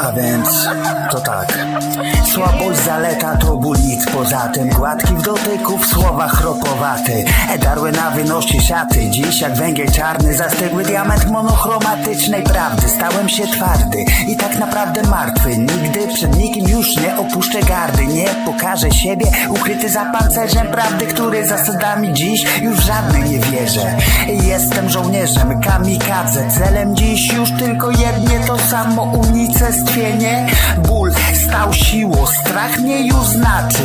A więc to tak. Słabość zaleta to ból nic poza tym. Gładki w dotyku, w słowach chropowaty. Darły na wynosi szaty. Dziś jak węgiel czarny, zastygły diament monochromatycznej prawdy. Stałem się twardy i tak naprawdę martwy. Nigdy przed nikim już nie opuszczę gardy. Nie pokażę siebie ukryty za pancerzem prawdy, który zasadami dziś już żadnej nie wierzę. Jestem żołnierzem kamikadze. Celem dziś już tylko jednie to samo unicestwienie. Ból stał siłą, strach mnie już znaczy.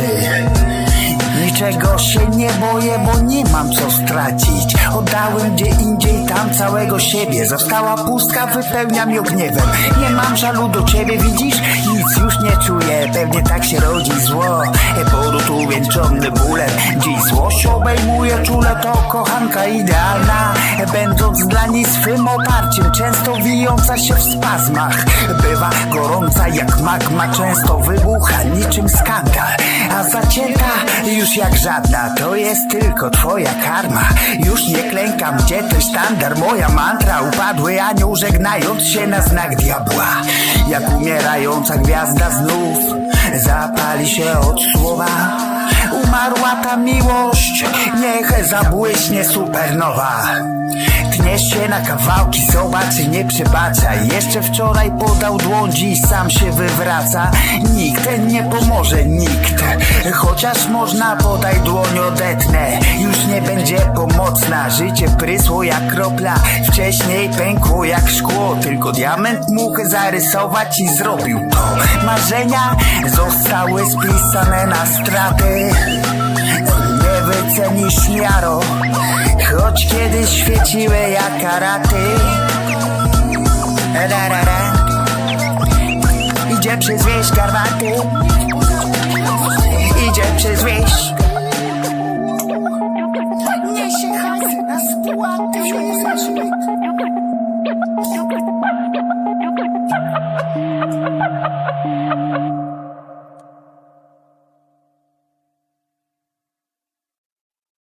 Niczego się nie boję, bo nie mam co stracić. Oddałem gdzie indziej tam całego siebie. Została pustka, wypełniam ją gniewem. Nie mam żalu do ciebie, widzisz? Nic już nie czuję, pewnie tak się rodzi zło. Poród uwieńczony bólem. Dziś złość obejmuje czule, to kochanka idealna. Będąc dla niej swym oparciem, często wijąca się w spazmach. Bywa gorąca jak magma, często wybucha niczym skandal. A zacięta już jak żadna, to jest tylko twoja karma. Już nie klękam, gdzie ten sztandar, moja mantra. Upadły anioł żegnając się na znak diabła. Jak umierająca gwiazda znów zapali się od słowa. Umarła ta miłość, niech zabłyśnie supernowa. Tniesz się na kawałki, zobacz i nie przebacza. Jeszcze wczoraj podał dłoń, dziś sam się wywraca. Nikt nie pomoże, nikt. Chociaż można podaj dłoń odetnę. Już nie będzie pomocna. Życie prysło jak kropla. Wcześniej pękło jak szkło. Tylko diament mógł zarysować i zrobił to. Marzenia zostały spisane na straty. Nie wycenisz miaro kiedyś świeciły jak karaty. Idzie przez wieś karwaty Idzie przez wieś. Niesie hajsy na spłaty